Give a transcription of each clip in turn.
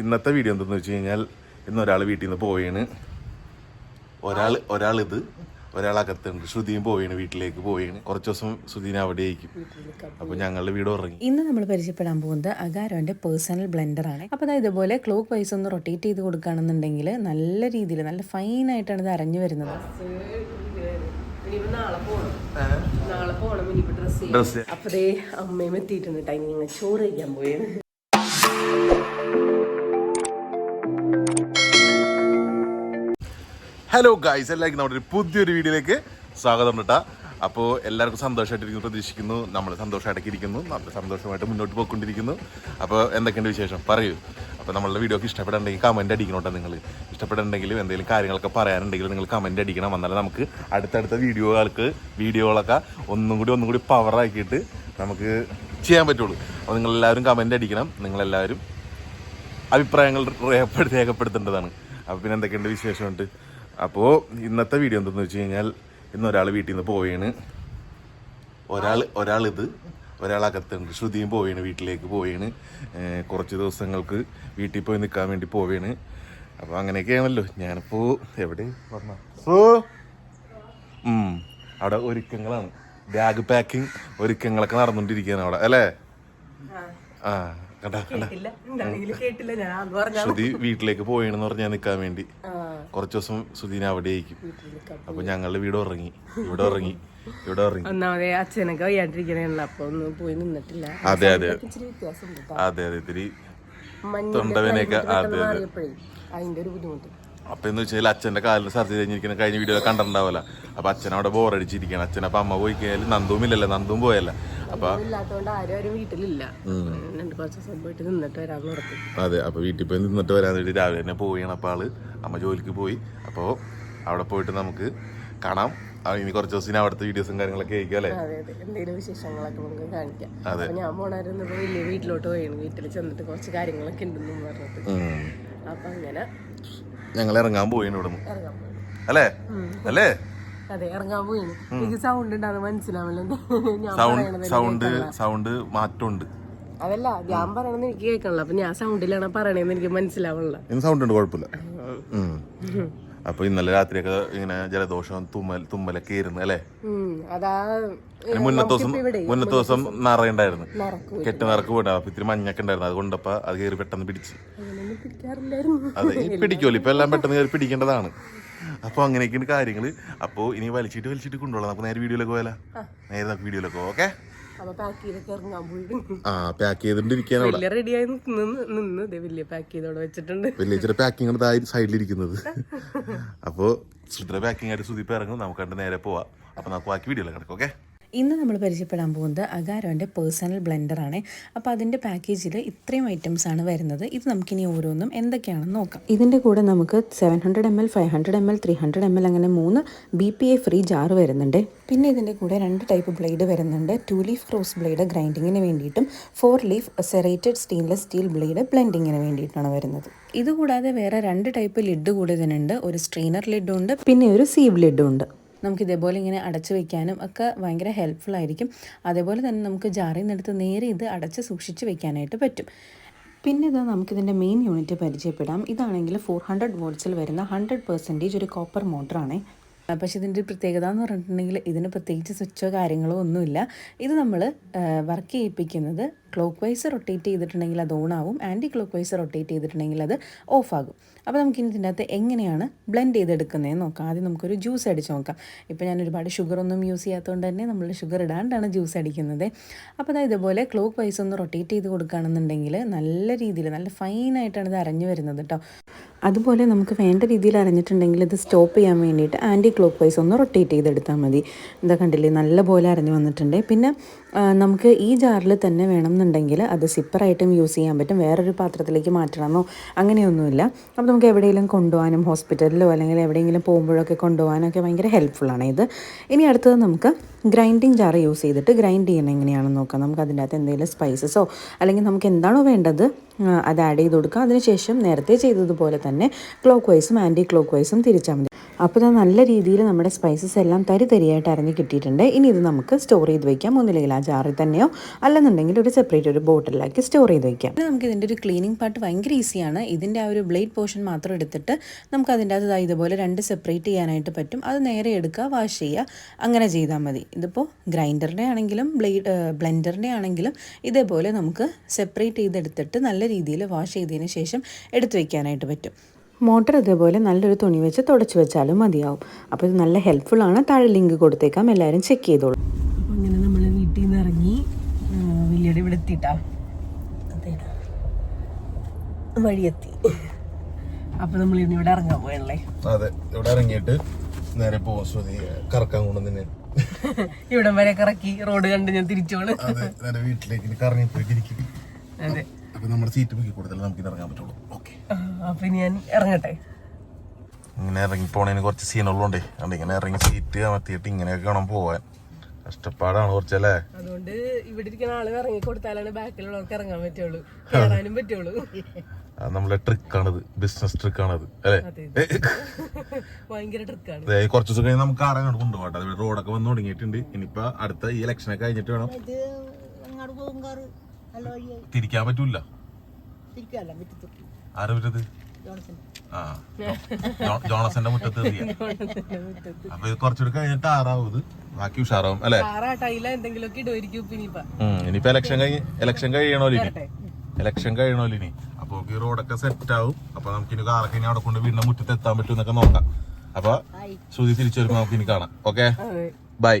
ഇന്നത്തെ വീഡിയോ എന്തെന്ന് വെച്ച് കഴിഞ്ഞാൽ ഇന്ന് ഒരാൾ വീട്ടിൽ നിന്ന് പോവുകയാണ് ഒരാൾ ഒരാൾ ഇത് ഒരാളകത്തുണ്ട് ശ്രുതിയും പോവുകയാണ് വീട്ടിലേക്ക് പോവുകയാണ് കുറച്ച് ദിവസം ശ്രുതിനെ അവിടെ ആയിരിക്കും. അപ്പൊ ഞങ്ങളുടെ വീട് ഉറങ്ങി. ഇന്ന് നമ്മൾ പരിചയപ്പെടാൻ പോകുന്നത് അഗാരോന്റെ പേഴ്സണൽ ബ്ലെൻഡർ ആണ്. അപ്പൊ അതായത് ഇതുപോലെ ക്ലോക്ക് വൈസ് ഒന്ന് റൊട്ടേറ്റ് ചെയ്ത് കൊടുക്കുകയാണെന്നുണ്ടെങ്കിൽ നല്ല രീതിയിൽ നല്ല ഫൈൻ ആയിട്ടാണ് ഇത് അരഞ്ഞു വരുന്നത്. ഇനിയിപ്പോ നാളെ പോണം. നാളെ പോണം ഇനിയിപ്പോ ഡ്രസ് അമ്മയും എത്തിയിട്ടുണ്ട് ടൈമിങ് ഞങ്ങൾ ചോറ് കഴിക്കാൻ പോയത് ഹലോ ഗായ്സ് എല്ലാവർക്കും നമ്മുടെ ഒരു പുതിയൊരു വീഡിയോയിലേക്ക് സ്വാഗതം കേട്ടാ അപ്പോൾ എല്ലാവർക്കും സന്തോഷമായിട്ടിരിക്കുന്നു പ്രതീക്ഷിക്കുന്നു. നമ്മൾ സന്തോഷമായിട്ടൊക്കെ ഇരിക്കുന്നു നമ്മൾ സന്തോഷമായിട്ട് മുന്നോട്ട് പോയിക്കൊണ്ടിരിക്കുന്നു. അപ്പോൾ എന്തൊക്കെയുണ്ട് വിശേഷം? പറയൂ. അപ്പോൾ നമ്മളുടെ വീഡിയോക്ക് ഇഷ്ടപ്പെടുന്നുണ്ടെങ്കിൽ കമന്റ് അടിക്കണം കേട്ടോ നിങ്ങൾ ഇഷ്ടപ്പെടുന്നുണ്ടെങ്കിലും എന്തെങ്കിലും കാര്യങ്ങളൊക്കെ പറയാനുണ്ടെങ്കിൽ നിങ്ങൾ കമന്റ് അടിക്കണം. എന്നാലും നമുക്ക് അടുത്തടുത്ത വീഡിയോകൾക്ക് വീഡിയോകളൊക്കെ ഒന്നും കൂടി ഒന്നും കൂടി പവറാക്കിയിട്ട് നമുക്ക് ചെയ്യാൻ പറ്റുള്ളൂ. അപ്പോൾ നിങ്ങളെല്ലാവരും കമന്റ് അടിക്കണം. നിങ്ങളെല്ലാവരും അഭിപ്രായങ്ങൾ രേഖപ്പെടുത്തി രേഖപ്പെടുത്തേണ്ടതാണ്. അപ്പോൾ പിന്നെ എന്തൊക്കെയുണ്ട് വിശേഷമുണ്ട് അപ്പോൾ ഇന്നത്തെ വീഡിയോ എന്തെന്ന് വെച്ച് കഴിഞ്ഞാൽ ഇന്ന് ഒരാൾ വീട്ടിൽ നിന്ന് പോവുകയാണ് ഒരാൾ ഒരാൾ ഇത് ഒരാൾ അകത്തുണ്ട് ശ്രുതിയും പോവുകയാണ് വീട്ടിലേക്ക് പോവുകയാണ് കുറച്ച് ദിവസങ്ങൾക്ക് വീട്ടിൽ പോയി നിൽക്കാൻ വേണ്ടി പോവുകയാണ് അപ്പോൾ അങ്ങനെയൊക്കെയാണല്ലോ. ഞാനിപ്പോൾ എവിടെ? സോ. അവിടെ ഒരുക്കങ്ങളാണ്. ബാഗ് പാക്കിംഗ് ഒരുക്കങ്ങളൊക്കെ നടന്നുകൊണ്ടിരിക്കുകയാണ് അവിടെ. അല്ലേ? ആ കണ്ടാ കണ്ടാ. ശ്രുതി വീട്ടിലേക്ക് പോവുകയാണെന്ന് പറഞ്ഞാൽ നിൽക്കാൻ വേണ്ടി. കുറച്ച് ദിവസം സുധീന അവിടെ ആയിരിക്കും അപ്പൊ ഞങ്ങളുടെ വീട് ഉറങ്ങി. ഇവിടെ ഉറങ്ങി. ഇവിടെ ഉറങ്ങി. ഒന്നാമതേ അച്ഛനൊക്കെ വയ്യാണ്ടിരിക്കണേണല്ലോ അപ്പൊ ഒന്നും പോയി നിന്നിട്ടില്ല. അതെ അതെ. അതെ അതെ. ഇത്തിരി തൊണ്ടവേനൊക്കെ അതെ അതെ. അതിന്റെ ഒരു ബുദ്ധിമുട്ട്. അപ്പൊ എന്ന് വെച്ചാൽ അച്ഛന്റെ കാലിന് സർജറി കഴിഞ്ഞിരിക്കുന്ന കഴിഞ്ഞ വീഡിയോ കണ്ടിട്ടുണ്ടാവില്ല. അപ്പൊ അച്ഛൻ അവിടെ ബോറടിച്ചിരിക്കണം അച്ഛൻ അപ്പൊ അമ്മ പോയി കഴിഞ്ഞാൽ നന്ദുവും ഇല്ലല്ലോ നന്ദുവും പോയല്ല. അപ്പൊ അതെ അപ്പൊ വീട്ടിൽ പോയി നിന്നിട്ട് വരാൻ വേണ്ടി രാവിലെ തന്നെ പോവുകയാണ് അപ്പൊ ആൾ. അമ്മ ജോലിക്ക് പോയി. അപ്പോൾ അവിടെ പോയിട്ട് നമുക്ക് കാണാം. ഇനി കുറച്ച് ദിവസം അവിടുത്തെ വീഡിയോസും കാര്യങ്ങളൊക്കെ ആയിരിക്കും അല്ലേ? എന്തെങ്കിലും വിശേഷങ്ങളൊക്കെ നമുക്ക് കാണിക്കാം. അപ്പൊ ഞാൻ പോണായിരുന്നു വലിയ വീട്ടിലോട്ട് പോയാണ് വീട്ടിൽ ചെന്നിട്ട് കുറച്ച് കാര്യങ്ങളൊക്കെ ഉണ്ടെന്നും പറഞ്ഞിട്ട്. അപ്പൊ അങ്ങനെ ഞങ്ങൾ ഇറങ്ങാൻ പോയിന് അല്ലേ? അല്ലേ? അതെ ഇറങ്ങാൻ പോയി എനിക്ക് സൗണ്ട് ഉണ്ടാകുന്ന മനസ്സിലാവില്ല സൗണ്ട് സൗണ്ട് മാറ്റമുണ്ട്. അതല്ല ഞാൻ പറയണത് എനിക്ക് കേൾക്കണല്ലോ അപ്പൊ ഞാൻ സൗണ്ടിലാണ് പറയണേന്ന് എനിക്ക് മനസ്സിലാവണല്ലോ. സൗണ്ട് ഉണ്ട് കുഴപ്പമില്ല. അപ്പൊ ഇന്നലെ രാത്രിയൊക്കെ ഇങ്ങനെ ജലദോഷം തുമ്മൽ തുമ്മലൊക്കെ ഇരുന്ന് അല്ലേ? അതാ മുന്നത്തെ ദിവസം മുന്നത്തെ ദിവസം നിറയുണ്ടായിരുന്നു. കെട്ട് നിറക്ക് പോയിട്ട്. അപ്പൊ ഇത്തിരി മഞ്ഞൊക്കെ ഉണ്ടായിരുന്നു. അതുകൊണ്ടപ്പ അത് കയറി പെട്ടെന്ന് പിടിച്ച്. അതെ പിടിക്കുമല്ലോ ഇപ്പൊ എല്ലാം പെട്ടെന്ന് കയറി പിടിക്കേണ്ടതാണ്. അപ്പൊ അങ്ങനെയൊക്കെയാണ് കാര്യങ്ങൾ അപ്പൊ ഇനി വലിച്ചിട്ട് വലിച്ചിട്ട് കൊണ്ടുപോകാം നമുക്ക് നേരെ വീഡിയോയിലേക്ക് പോയാലോ? നേരെ നമുക്ക് വീഡിയോയിലേക്ക് ഓക്കെ? അപ്പൊ പാക്ക് ആ ചെയ്തിട്ടിരിക്കാൻ വലിയ പാക്കിംഗ് സൈഡിലിരിക്കുന്നത് അപ്പോൾ സുത്ര പാക്കിംഗ് ആയിട്ട് സുദീപ് ഇറങ്ങും. നമുക്ക് കണ്ട് നേരെ പോവാം. അപ്പോൾ നമുക്ക് ബാക്കി വീഡിയോ കിടക്കും. ഓക്കെ? ഇന്ന് നമ്മൾ പരിചയപ്പെടാൻ പോകുന്നത് അഗാരോന്റെ പേഴ്സണൽ ബ്ലെൻഡർ ആണ്. അപ്പോൾ അതിന്റെ പാക്കേജിൽ ഇത്രയും ഐറ്റംസ് ആണ് വരുന്നത്. ഇത് നമുക്കിനി ഓരോന്നും എന്തൊക്കെയാണെന്ന് നോക്കാം. ഇതിന്റെ കൂടെ നമുക്ക് seven hundred M L five hundred M L three hundred M L അങ്ങനെ മൂന്ന് B P A free jar വരുന്നുണ്ട്. പിന്നെ ഇതിന്റെ കൂടെ രണ്ട് ടൈപ്പ് ബ്ലേഡ് വരുന്നുണ്ട്. ടു ലീഫ് ക്രോസ് ബ്ലേഡ് ഗ്രൈൻഡിങ്ങിന് വേണ്ടിയിട്ടും four leaf serrated stainless steel blade ബ്ലെൻഡിങ്ങിന് വേണ്ടിയിട്ടാണ് വരുന്നത്. ഇതുകൂടാതെ വേറെ രണ്ട് ടൈപ്പ് ലിഡ് കൂടെ ഇതിനുണ്ട്. ഒരു സ്ട്രെയിനർ ലിഡ് ഉണ്ട്. പിന്നെ ഒരു സീവ് ലിഡ് ഉണ്ട്. നമുക്ക് ഇതേപോലെ ഇങ്ങനെ അടച്ചു വെക്കാനും ഒക്കെ ഭയങ്കര ഹെൽപ്ഫുൾ ആയിരിക്കും. അതേപോലെ തന്നെ നമുക്ക് ജാറിൽ നിന്നെടുത്ത് നേരെ ഇത് അടച്ച് സൂക്ഷിച്ച് വെക്കാനായിട്ട് പറ്റും. പിന്നെ ഇത് നമുക്കിതിന്റെ മെയിൻ യൂണിറ്റ് പരിചയപ്പെടാം. ഇതാണെങ്കിൽ ഫോർ ഹൺഡ്രഡ് വോൾട്സിൽ വരുന്ന ഹൺഡ്രഡ് പെർസെന്റേജ് ഒരു കോപ്പർ മോട്ടറാണ് പക്ഷേ ഇതിന്റെ പ്രത്യേകത എന്ന് പറഞ്ഞിട്ടുണ്ടെങ്കിൽ ഇതിന് പ്രത്യേകിച്ച് സ്വിച്ചോ കാര്യങ്ങളോ ഒന്നുമില്ല. ഇത് നമ്മൾ വർക്ക് ചെയ്യിപ്പിക്കുന്നത് ക്ലോക്ക് വൈസ് റൊട്ടേറ്റ് ചെയ്തിട്ടുണ്ടെങ്കിൽ അത് ഓൺ ആവും. ആന്റി ക്ലോക്ക് വൈസ് റൊട്ടേറ്റ് ചെയ്തിട്ടുണ്ടെങ്കിൽ അത് ഓഫ് ആകും. അപ്പോൾ നമുക്ക് ഇനി ഇതിന്റെ എങ്ങനെയാണ് ബ്ലെൻഡ് ചെയ്തെടുക്കുന്നതെന്ന് നോക്കാം. ആദ്യം നമുക്കൊരു ജ്യൂസ് അടിച്ച് നോക്കാം. ഇപ്പോൾ ഞാൻ ഒരുപാട് ഷുഗർ ഒന്നും യൂസ് ചെയ്യാത്തതുകൊണ്ട് തന്നെ നമ്മൾ ഷുഗർ ഇടാണ്ടാണ് ജ്യൂസ് അടിക്കുന്നത്. അപ്പോൾ അതായത് ഇതുപോലെ ക്ലോക്ക് വൈസ് ഒന്ന് റൊട്ടേറ്റ് ചെയ്ത് കൊടുക്കുകയാണെന്നുണ്ടെങ്കിൽ നല്ല രീതിയിൽ നല്ല ഫൈനായിട്ടാണ് ഇത് അരഞ്ഞു വരുന്നത് കേട്ടോ അതുപോലെ നമുക്ക് വേണ്ട രീതിയിൽ അരഞ്ഞിട്ടുണ്ടെങ്കിൽ ഇത് സ്റ്റോപ്പ് ചെയ്യാൻ വേണ്ടിയിട്ട് ആന്റി ക്ലോക്ക് വൈസ് ഒന്ന് റൊട്ടേറ്റ് ചെയ്തെടുത്താൽ മതി. എന്താ കണ്ടില്ലേ നല്ല പോലെ അരഞ്ഞു വന്നിട്ടുണ്ട്. പിന്നെ നമുക്ക് ഈ ജാറിൽ തന്നെ വേണമെന്നുണ്ടെങ്കിൽ അത് സിപ്പറായിട്ടും യൂസ് ചെയ്യാൻ പറ്റും. വേറൊരു പാത്രത്തിലേക്ക് മാറ്റണമെന്നോ അങ്ങനെയൊന്നുമില്ല. അപ്പോൾ നമുക്ക് എവിടെയെങ്കിലും കൊണ്ടുപോകാനും ഹോസ്പിറ്റലിലോ അല്ലെങ്കിൽ എവിടെയെങ്കിലും പോകുമ്പോഴൊക്കെ കൊണ്ടുപോകാനൊക്കെ ഭയങ്കര ഹെൽപ്ഫുള്ളാണ് ഇത്. ഇനി അടുത്തത് നമുക്ക് ഗ്രൈൻഡിങ് ജാർ യൂസ് ചെയ്തിട്ട് ഗ്രൈൻഡ് ചെയ്യണം എങ്ങനെയാണെന്ന് നോക്കാം. നമുക്ക് അതിന്റെ അകത്ത് എന്തെങ്കിലും സ്പൈസസോ അല്ലെങ്കിൽ നമുക്ക് എന്താണോ വേണ്ടത് അത് ആഡ് ചെയ്ത് കൊടുക്കുക അതിനുശേഷം നേരത്തെ ചെയ്തതുപോലെ തന്നെ ക്ലോക്ക് വൈസും ആന്റി ക്ലോക്ക് വൈസും തിരിച്ചാൽ മതി. അപ്പോൾ ഇത് നല്ല രീതിയിൽ നമ്മുടെ സ്പൈസസ് എല്ലാം തരി തരിയായിട്ട് അരഞ്ഞ് കിട്ടിയിട്ടുണ്ട്. ഇനി ഇത് നമുക്ക് സ്റ്റോർ ചെയ്ത് വയ്ക്കാം ഒന്നില്ലെങ്കിൽ ആ ജാറിൽ തന്നെയോ അല്ലെന്നുണ്ടെങ്കിൽ ഒരു സെപ്പറേറ്റ് ഒരു ബോട്ടിലാക്കി സ്റ്റോർ ചെയ്ത് വയ്ക്കാം പിന്നെ നമുക്ക് ഇതിന്റെ ഒരു ക്ലീനിങ് പാർട്ട് ഭയങ്കര ഈസിയാണ് ഇതിന്റെ ആ ഒരു ബ്ലേഡ് പോർഷൻ മാത്രം എടുത്തിട്ട് നമുക്ക് അതിന്റെ അത് ഇതുപോലെ രണ്ട് സെപ്പറേറ്റ് ചെയ്യാനായിട്ട് പറ്റും. അത് നേരെ എടുക്കുക വാഷ് ചെയ്യുക. അങ്ങനെ ചെയ്താൽ മതി. ഇതിപ്പോൾ ഗ്രൈൻഡറിന്റെ ആണെങ്കിലും ബ്ലേഡ് ബ്ലെൻഡറിന്റെ ആണെങ്കിലും ഇതേപോലെ നമുക്ക് സെപ്പറേറ്റ് ചെയ്തെടുത്തിട്ട് നല്ല രീതിയിൽ വാഷ് ചെയ്തതിന് ശേഷം എടുത്തു വയ്ക്കാനായിട്ട് പറ്റും. മോട്ടർ ഇതേപോലെ നല്ലൊരു തുണി വെച്ച് തുടച്ചു വെച്ചാലും മതിയാവും. അപ്പോൾ ഇത് നല്ല ഹെൽപ്ഫുൾ ആണ്. താഴെ ലിങ്ക് കൊടുത്തേക്കാം. എല്ലാവരും ചെക്ക് ചെയ്തോളൂ. അപ്പോൾ അങ്ങനെ നമ്മൾ വീട്ടിൽ നിന്ന് ഇറങ്ങി വലിയുടെ ഇവിടെ എത്തിയിട്ടാ അതേടാ വഴിയെത്തി. അപ്പൊ നമ്മൾ ഇനി ഇവിടെ ഇറങ്ങാൻ പോയല്ലേ? അതെ ഇവിടെ ഇറങ്ങിയിട്ട് നേരെ പോകാൻ ശ്രുതി കറക്കാൻ കൊണ്ടുവന്നെ ഇവിടം വരെ കറക്കി റോഡ് കണ്ട് ഞാൻ തിരിച്ചോളൂ. വീട്ടിലേക്ക് കറങ്ങി പോയി ഇരിക്കും അതെ. അപ്പൊ നമ്മുടെ സീറ്റ് പൊക്കി കൊടുത്താലേ നമുക്ക് ഇറങ്ങാൻ പറ്റുള്ളൂ. ഓക്കെ അപ്പൊ ഞാൻ ഇറങ്ങട്ടെ? ഇങ്ങനെ ഇറങ്ങി പോണേന് കുറച്ച് സീനുള്ളതുകൊണ്ടേ അതുകൊണ്ട് ഇങ്ങനെ ഇറങ്ങി സീറ്റ് അമർത്തിയിട്ട് ഇങ്ങനെയൊക്കെ വേണം പോവാൻ. കഷ്ടപ്പാടാണ് കുറച്ചല്ലേ? അതുകൊണ്ട് ഇവിടെ ഇരിക്കുന്ന ആൾ ഇറങ്ങി കൊടുത്താലാണ് ബാക്കിലുള്ളവർക്ക് ഇറങ്ങാൻ പറ്റുള്ളൂ. കയറാനും പറ്റുള്ളൂ. നമ്മളെ ട്രിക്കാണിത് ബിസിനസ് ട്രിക്കാണത് അല്ലേ? അതെ ഭയങ്കര ട്രിക്കാണ് ദേ, കുറച്ച് ദിവസം കഴിഞ്ഞ് നമുക്ക് ആരെ അങ്ങോട്ട് കൊണ്ടുപോകട്ടെ അത് റോഡൊക്കെ വന്ന് തുടങ്ങിയിട്ടുണ്ട് ഇനിയിപ്പോ അടുത്ത ഈ ഇലക്ഷനൊക്കെ കഴിഞ്ഞിട്ട് വേണം അങ്ങോട്ട് പോകും കാറ്. നല്ല വഴിയായി തിരിക്കാൻ പറ്റൂല. ആരെ പറ്റത് ആ ജോണസന്റെ മുറ്റത്ത് എറിയാം അപ്പൊ ഇത് കുറച്ചുകൂടി കഴിഞ്ഞിട്ട് ആറാവും ഇത്. ബാക്കി ഉഷാറാവും അല്ലെ? ഇനിയിപ്പ. ഇലക്ഷൻ കഴിഞ്ഞ ഇലക്ഷൻ കഴിയണോലിനി ഇനി. ഇലക്ഷൻ കഴിയണോല്ലോ അപ്പൊ ഈ റോഡൊക്കെ സെറ്റ് ആവും. അപ്പൊ നമുക്ക് ഇനി കാറൊക്കെ ഇനി അവിടെ കൊണ്ട് വീടിന്റെ മുറ്റത്ത് എത്താൻ പറ്റും എന്നൊക്കെ നോക്കാം. അപ്പൊ ശ്രുതി തിരിച്ചു വരുമ്പോ നമുക്ക് ഇനി കാണാം. Okay bye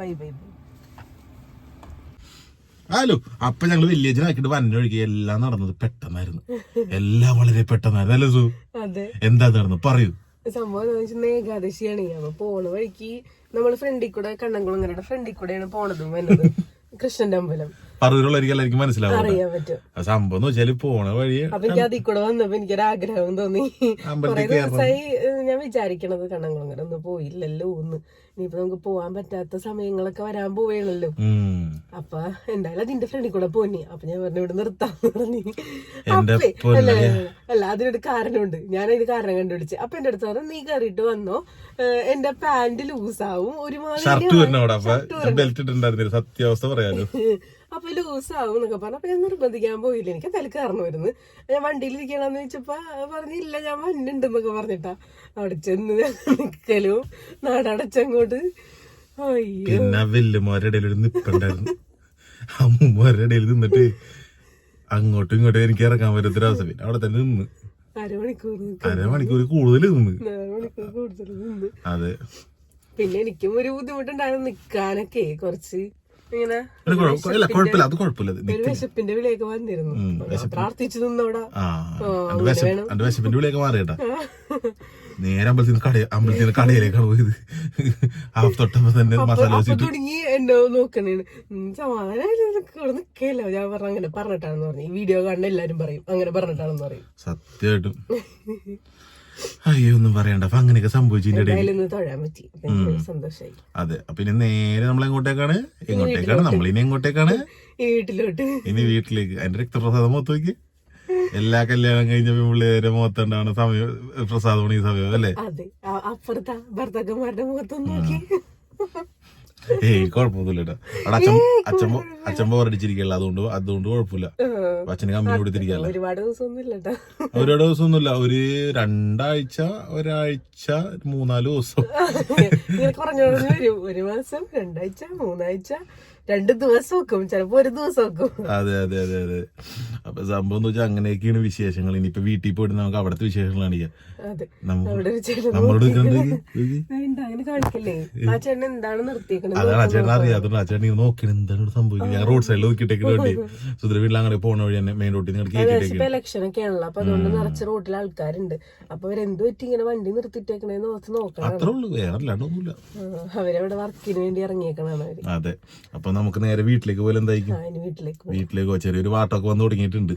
bye bye hello അപ്പൊ ഞങ്ങൾ വില്ലേജിനാക്കിട്ട് വന്നൊഴുകി എല്ലാം നടന്നത് പെട്ടെന്നായിരുന്നു. എല്ലാം വളരെ പെട്ടെന്നായിരുന്നു. അല്ലേ സു? എന്താ നടന്നു? പറയൂ. സംഭവം ഏകാദശിയാണ്. അപ്പൊ പോണ വഴിക്ക് നമ്മൾ ഫ്രണ്ടിൽ കൂടെ കണ്ണൻകുളങ്ങരയുടെ ഫ്രണ്ടിൽ കൂടെയാണ് പോണതും വരുന്നത് കൃഷ്ണന്റെ അമ്പലം. പറവൂരുള്ളവർക്ക് എല്ലാവർക്കും മനസ്സിലാവും സംഭവം എന്ന് വെച്ചാൽ പോണ വഴി അപ്പൊ എനിക്ക് അതിൽ കൂടെ വന്നപ്പോ എനിക്കൊരു ആഗ്രഹം തോന്നി. കുറെ ദിവസമായി ഞാൻ വിചാരിക്കണത് കണ്ണൻകുളങ്ങര ഒന്ന് പോയില്ലല്ലോ ഒന്ന് ഇനിയിപ്പോ നമുക്ക് പോവാൻ പറ്റാത്ത സമയങ്ങളൊക്കെ വരാൻ പോവേണല്ലോ. അപ്പൊ എന്തായാലും അതിന്റെ ഫ്രണ്ടിൽ കൂടെ പോന്നി. അപ്പൊ ഞാൻ പറഞ്ഞു ഇവിടെ നിർത്താൻ അല്ല? അല്ല അതിനൊരു കാരണമുണ്ട്. ഞാൻ അതിന് കാരണം കണ്ടുപിടിച്ച്. അപ്പൊ എന്റെ അടുത്ത് പറഞ്ഞു നീ കയറിയിട്ട് വന്നോ. എന്റെ പാന്റ് ലൂസാവും. ഒരുമാതിരി വരണ അവിടെ അപ്പൊ ബെൽറ്റ് ഇട്ടുണ്ടായിരുന്നില്ല സത്യാവസ്ഥ പറയാലോ. അപ്പൊ ലൂസാവും എന്നൊക്കെ പറഞ്ഞു. അപ്പൊ ഞാൻ നിർബന്ധിക്കാൻ പോയില്ല. എനിക്ക് തല വരുന്നു. ഞാൻ വണ്ടിയിൽ ഇരിക്കണമെന്ന് ചോദിച്ചപ്പോ പറഞ്ഞില്ല ഞാൻ വന്നിണ്ടെന്നൊക്കെ പറഞ്ഞിട്ടാ. അവിടെ ചെന്ന് നാടടച്ചങ്ങോട്ട്. പിന്നെ ഇടയിൽ ഒരു നിപ്പുണ്ടായിരുന്നു. അമ്മമാരുടെ ഇടയിൽ നിന്നിട്ട് അങ്ങോട്ടും ഇങ്ങോട്ടും എനിക്ക് ഇറങ്ങാൻ പറ്റാത്തൊരവസ്ഥ പിന്നെ അവിടെ തന്നെ നിന്ന്. അരമണിക്കൂർ കൂടുതൽ നിന്ന്. അതെ. പിന്നെ എനിക്കും ഒരു ബുദ്ധിമുട്ടുണ്ടായിരുന്നു നിക്കാനൊക്കെ കുറച്ച്. ഇങ്ങനെ കുഴപ്പമില്ല അത് കുഴപ്പമില്ല. വിശപ്പിന്റെ വിളിയൊക്കെ വന്നിരുന്നു. പ്രാർത്ഥിച്ചു നിന്നവിടെ ആ എന്റെ വിശപ്പ് എന്റെ വിശപ്പിന്റെ വിളിയൊക്കെ മാറിയട്ടാ. നേരെ അമ്പലത്തിൽ നിന്ന് കട അമ്പലത്തിൽ നിന്ന് കടയിലേക്കാണ് പോയത്. ആ തൊട്ടപ്പോ തന്നെ മസാല തുടങ്ങി എന്നെ നിക്കല്ലോ. ഞാൻ പറഞ്ഞ അങ്ങനെ പറഞ്ഞിട്ടാണെന്ന് പറഞ്ഞു. ഈ വീഡിയോ കാണുന്ന എല്ലാരും പറയും അങ്ങനെ പറഞ്ഞിട്ടാണെന്ന് പറയും. സത്യമായിട്ടും. അയ്യോ ഒന്നും പറയണ്ട. അപ്പൊ അങ്ങനെയൊക്കെ സംഭവിച്ചതിന്റെ അതെ. അപ്പൊ ഇനി നേരെ നമ്മൾ എങ്ങോട്ടേക്കാണ്? എങ്ങോട്ടേക്കാണ്? നമ്മൾ ഇനി എങ്ങോട്ടേക്കാണ്? വീട്ടിലോട്ട്. ഇനി വീട്ടിലേക്ക്. അതിന്റെ രക്തപ്രസാദം മൊത്തം നോക്കി. എല്ലാ കല്യാണം കഴിഞ്ഞ പിള്ളേരെ ഉണ്ടാവണ സമയം പ്രസാദമാണ് ഈ സമയം അല്ലേ? അപ്പുറത്തെ ഭർത്താക്കന്മാരുടെ മുഖത്തൊന്നും നോക്കി. ഏയ് കുഴപ്പമൊന്നുമില്ല കേട്ടോ അവിടെ അച്ഛൻ അച്ഛൻ പോ- അച്ഛൻ പോരടിച്ചിരിക്കല്ല അതുകൊണ്ട് അതുകൊണ്ട് കുഴപ്പമില്ല. അച്ഛന് കമ്പനി കൊടുത്തിരിക്കല്ല ഒരുപാട് ദിവസമൊന്നും ഇല്ല കേട്ടോ ഒരുപാട് ദിവസമൊന്നുമില്ല ഒരു രണ്ടാഴ്ച ഒരാഴ്ച മൂന്നാൽ ദിവസം. ഇങ്ങനെ കുറഞ്ഞു കുറഞ്ഞു വരും. ഒരു മാസം രണ്ടാഴ്ച മൂന്നാഴ്ച. രണ്ട് ദിവസം വെക്കും ചിലപ്പോ ഒരു ദിവസം വെക്കും. അതെ അതെ അതെ അതെ. അപ്പൊ സംഭവം എന്ന് വെച്ചാൽ അങ്ങനെയൊക്കെയാണ് വിശേഷങ്ങൾ. ഇനിയിപ്പൊ വീട്ടിൽ പോയിട്ട് നമുക്ക് അവിടുത്തെ ഒരു ചേട്ടൻ നമ്മളോട് അങ്ങനെ കാണിക്കല്ലേ? ആ ചേട്ടൻ എന്താണ് നിർത്തിയേക്കണത്? അതാണ് ആ ചേട്ടൻ അറിയാത്തോണ്ട് ആ ചേട്ടൻ നോക്കണം എന്താണ് സംഭവിക്കുന്നത്. ഞാൻ റോഡ് സൈഡിൽ നോക്കിയിട്ടേക്ക് വേണ്ടി. സുധീർ വീട്ടിൽ അങ്ങനെ പോണ വഴി തന്നെ മെയിൻ റോഡിൽ നിങ്ങൾ ഇപ്പൊ ഇലക്ഷൻ ഒക്കെ ആണല്ലോ അപ്പൊ അതുകൊണ്ട് നിറച്ച റോട്ടിൽ ആൾക്കാരുണ്ട്. അപ്പൊ അവരെന്ത് പറ്റി ഇങ്ങനെ വണ്ടി നിർത്തിയിട്ടേക്കണേന്ന് ഓർത്ത് നോക്കണം. അത്രേ ഉള്ളൂ വേറെ അല്ലാണ്ടൊന്നുമില്ല ആ, അവരവിടെ വർക്കിന് വേണ്ടി ഇറങ്ങിയേക്കണാണ് അതെ അപ്പൊ നമുക്ക് നേരെ വീട്ടിലേക്ക് പോലെ എന്തായിരിക്കും വീട്ടിലേക്ക്. ചെറിയൊരു വാട്ടൊക്കെ വന്ന് തുടങ്ങിയിട്ടുണ്ട്.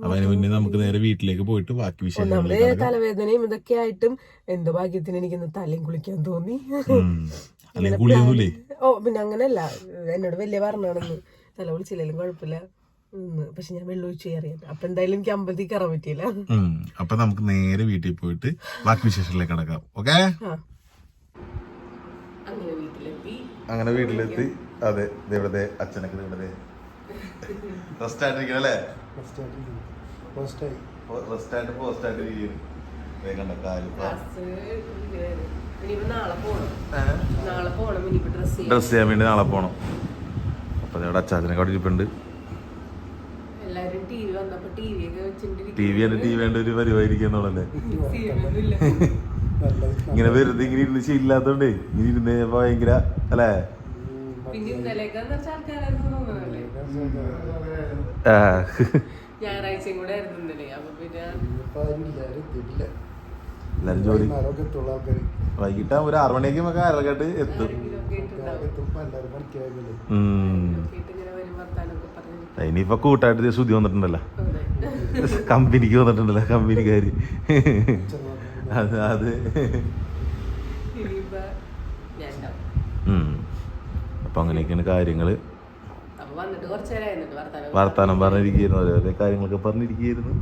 അപ്പൊ അതിന് മുന്നേ നമുക്ക് നേരെ വീട്ടിലേക്ക് പോയിട്ട് ബാക്കി വിശേഷങ്ങളിലേക്ക് തലവേദനയും ഇതൊക്കെ ആയിട്ടും എന്തോ ഭാഗ്യത്തിന് എനിക്ക് തലയും കുളിക്കാൻ തോന്നി. അല്ലെങ്കിൽ കുളിയൊന്നുമില്ലേ? ഓ പിന്നെ അങ്ങനല്ല എന്നോട് വലിയ പറഞ്ഞാണെന്ന്. തല കുളിച്ചില്ലെങ്കിലും കുഴപ്പമില്ല. പക്ഷെ ഞാൻ വെള്ളം ഒഴിച്ച് കയറിയത് അപ്പൊ എന്തായാലും എനിക്ക് അമ്പലത്തിൽ കയറാൻ പറ്റിയില്ല. അപ്പൊ നമുക്ക് നേരെ വീട്ടിൽ പോയിട്ട് ബാക്കി വിശേഷങ്ങളിലേക്ക് കടക്കാം. ഓക്കെ. അങ്ങനെ വീട്ടിലെത്തി. അതെ ഇവിടെ അച്ഛനൊക്കെ ഇവിടെ റെസ്റ്റ് ആയിട്ടിരിക്കണല്ലേ റെസ്റ്റ് ആയിട്ട് പോസ്റ്റ് ആയിട്ട് ഇരിക്കുന്നു. കണ്ടോ, ഡ്രസ് ചെയ്യാൻ. വേണ്ടി നാളെ പോണം. അപ്പൊ ഇവിടെ അച്ചാച്ചനൊക്കെ അവിടെ ഇരിപ്പുണ്ട്. ടി വി വന്നപ്പോ ടി വി ഒക്കെ ടി വി ആണ് ടി വി ഉണ്ട് ഒരു വെച്ചിട്ടില്ല ഇങ്ങനെ വെറുതെ ഇങ്ങനെ ഇരുന്ന് ശീലില്ലാത്തോണ്ടേ ഇങ്ങനെ ഇരുന്ന് ഭയങ്കര അല്ലേ. ഞായറാഴ്ചയും കൂടെ ആയിരുന്നു ഇന്നലെ. അപ്പൊ പിന്നെ എല്ലാരും ജോലി വൈകിട്ട് ഒരു ആറു മണിയൊക്കെ നമുക്ക് അരലക്കാട്ട് എത്തും. ഇനിയിപ്പൊ കൂട്ടായിട്ട് ശ്രുതി വന്നിട്ടുണ്ടല്ലോ. കമ്പനിക്ക് വന്നിട്ടുണ്ടല്ലോ കമ്പനിക്കാര്. അത് അത്. അപ്പൊ അങ്ങനെയൊക്കെയാണ് കാര്യങ്ങൾ. വർത്താനം പറഞ്ഞിരിക്കുന്നു ഓരോരോ കാര്യങ്ങളൊക്കെ പറഞ്ഞിരിക്കുന്നു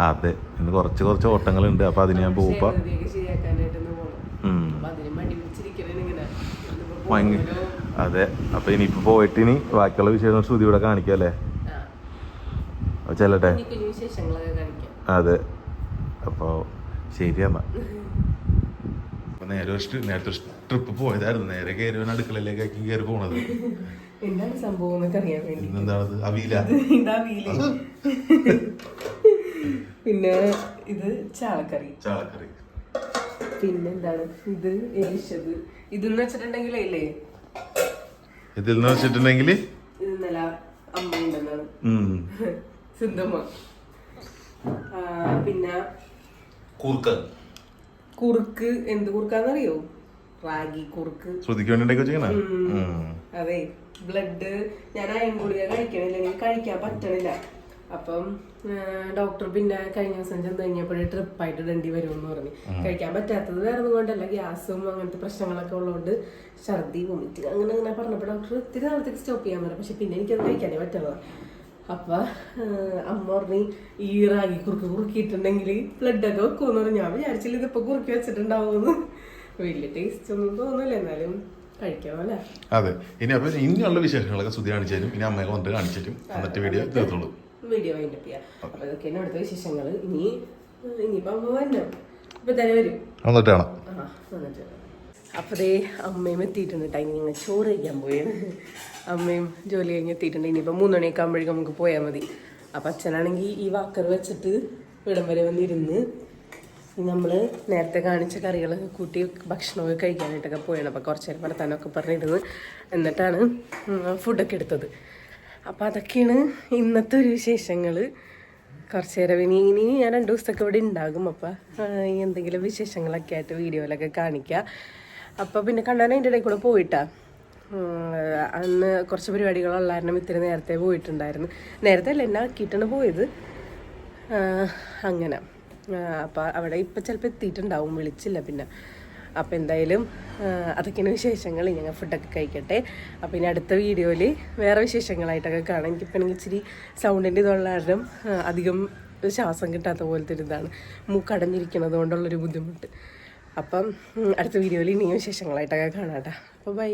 അതെ. ഇന്ന് കുറച്ച് കുറച്ച് ഓട്ടങ്ങളുണ്ട്. അപ്പൊ അതിന് ഞാൻ പോകുമല്ലോ. അതെ. അപ്പൊ ഇനിയിപ്പോ പോയിട്ട് ഇനി ബാക്കിയുള്ള വിഷയങ്ങൾ ശ്രുതി ഇവിടെ കാണിക്കാം അല്ലേ? ചെല്ലട്ടെ അതെ. അപ്പോ ശരി എന്നാ. അപ്പൊ നേരെ ഒരു നേരത്തെ ട്രിപ്പ് പോയതായിരുന്നു. നേരെ കയറി അടുക്കളയിലേക്കാക്കി കയറി പോണത്. എന്താണ് സംഭവം അവിയില. പിന്നെ ഇത് ചാളക്കറി. ചാളക്കറി. പിന്നെന്താണ്? ഇത് എരിശത്. ഇതെന്ന് വെച്ചിട്ടുണ്ടെങ്കിലേ ഇല്ലേ? ഇതിൽ നിന്ന് വെച്ചിട്ടുണ്ടെങ്കിൽ ഇന്നലെ അമ്മ ഉണ്ടെന്നാണ് സിദ്ധമ്മ ആ, പിന്നെ കൂർക്ക. കുറുക്ക് എന്ത് കുറുക്കാന്നറിയോ? റാഗി കുറുക്ക്. ശ്രുതിക്ക് വേണ്ടി അതെ ബ്ലഡ്. ഞാൻ അയൺ ഗുളിക കഴിക്കണില്ല എനിക്ക് കഴിക്കാൻ പറ്റണില്ല. അപ്പം ഡോക്ടർ പിന്നെ കഴിഞ്ഞ ദിവസം ചെന്ന് കഴിഞ്ഞപ്പോഴേ ട്രിപ്പായിട്ട് ഇടേണ്ടി വരുമെന്ന് പറഞ്ഞു. കഴിക്കാൻ പറ്റാത്തത് വേറെ കൊണ്ടല്ല ഗ്യാസും അങ്ങനത്തെ പ്രശ്നങ്ങളൊക്കെ ഉള്ളതുകൊണ്ട് ഛർദി വോമിറ്റ് അങ്ങനെ അങ്ങനെ പറഞ്ഞപ്പോൾ ഡോക്ടർ ഇത്തിരി നാളത്തേക്ക് സ്റ്റോപ്പ് ചെയ്യാൻ പറഞ്ഞു. പക്ഷെ പിന്നെ എനിക്കത് കഴിക്കാനേ പറ്റുള്ളൂ അപ്പൊ അമ്മ പറഞ്ഞു ഈ റാഗി കുറുക്ക് കുറുക്കിയിട്ടുണ്ടെങ്കിൽ ബ്ലഡൊക്കെ വെക്കുമെന്ന് പറഞ്ഞു. ഞാൻ വിചാരിച്ചില്ല ഇതിപ്പോ കുറുക്കി വെച്ചിട്ടുണ്ടാവുമെന്ന്. വലിയ ടേസ്റ്റ് ഒന്നും തോന്നില്ല എന്നാലും അതെ. ഇനി അപ്പൊ ഇനിയുള്ള വിശേഷങ്ങളൊക്കെ ശ്രുതി കാണിച്ചാലും പിന്നെ ഇനി അമ്മയൊക്കെ വന്നിട്ട് കാണിച്ചാലും എന്നിട്ട് വീഡിയോ തീർത്തോളൂ. വീഡിയോ വൈൻഡ് അപ്പ് ചെയ്യാം. അപ്പൊ ഇതൊക്കെയാണ് അടുത്ത വിശേഷങ്ങൾ ഇനി ഇനിയിപ്പോ അമ്മ വന്നെ? ഇപ്പൊ തന്നെ വരും. വന്നിട്ട് കാണാം. ആ വന്നിട്ട് അപ്പൊ ദേ അമ്മയും എത്തിയിട്ടുണ്ട് ടൈം ചോറ് കഴിക്കാൻ പോയാണ് അമ്മയും ജോലി കഴിഞ്ഞ് എത്തിയിട്ടുണ്ട് ഇനിയിപ്പോൾ മൂന്ന് മണിയൊക്കെ ആകുമ്പോഴേക്കും നമുക്ക് പോയാൽ മതി. അപ്പം അച്ഛനാണെങ്കിൽ ഈ വാക്കർ വെച്ചിട്ട് ഇവിടം വരെ വന്നിരുന്ന് നമ്മൾ നേരത്തെ കാണിച്ച കറികളൊക്കെ കൂട്ടി ഭക്ഷണമൊക്കെ കഴിക്കാനായിട്ടൊക്കെ പോയാണ്. അപ്പോൾ കുറച്ച് നേരം വർത്താനമൊക്കെ പറഞ്ഞിരുന്നു. എന്നിട്ടാണ് ഫുഡൊക്കെ എടുത്തത്. അപ്പോൾ അതൊക്കെയാണ് ഇന്നത്തെ ഒരു വിശേഷങ്ങൾ കുറച്ച് നേരം ഇനി ഇനി ഞാൻ രണ്ട് ദിവസത്തൊക്കെ ഇവിടെ ഉണ്ടാകും. അപ്പോൾ എന്തെങ്കിലും വിശേഷങ്ങളൊക്കെ ആയിട്ട് വീഡിയോയിലൊക്കെ കാണിക്കുക അപ്പോൾ പിന്നെ കണ്ണാൻ അതിന്റെ ഇടയിൽ കൂടെ പോയിട്ടാ? ഉം, അന്ന് കുറച്ച് പരിപാടികളുള്ള കാരണം ഇത്തിരി നേരത്തെ പോയിട്ടുണ്ടായിരുന്നു. നേരത്തെ അല്ല എന്നെ ആക്കിയിട്ടാണ് പോയത്. അങ്ങനെ. അപ്പോൾ അവിടെ ഇപ്പം ചിലപ്പോൾ എത്തിയിട്ടുണ്ടാവും. വിളിച്ചില്ല പിന്നെ. അപ്പോൾ എന്തായാലും അതൊക്കെയാണ് വിശേഷങ്ങൾ ഞങ്ങൾ ഫുഡൊക്കെ കഴിക്കട്ടെ. അപ്പോൾ ഇനി അടുത്ത വീഡിയോയിൽ വേറെ വിശേഷങ്ങളായിട്ടൊക്കെ കാണാം. എനിക്കിപ്പോൾ എനിക്ക് ഇച്ചിരി സൗണ്ടിന്റെ ഇതുള്ള കാരണം അധികം ശ്വാസം കിട്ടാത്ത പോലത്തെ ഒരു ഇതാണ്. മൂക്കടഞ്ഞിരിക്കുന്നത് കൊണ്ടുള്ളൊരു ബുദ്ധിമുട്ട്. അപ്പം അടുത്ത വീഡിയോയിൽ ഇനിയും വിശേഷങ്ങളായിട്ടൊക്കെ കാണാം കേട്ടോ അപ്പോൾ ബൈ.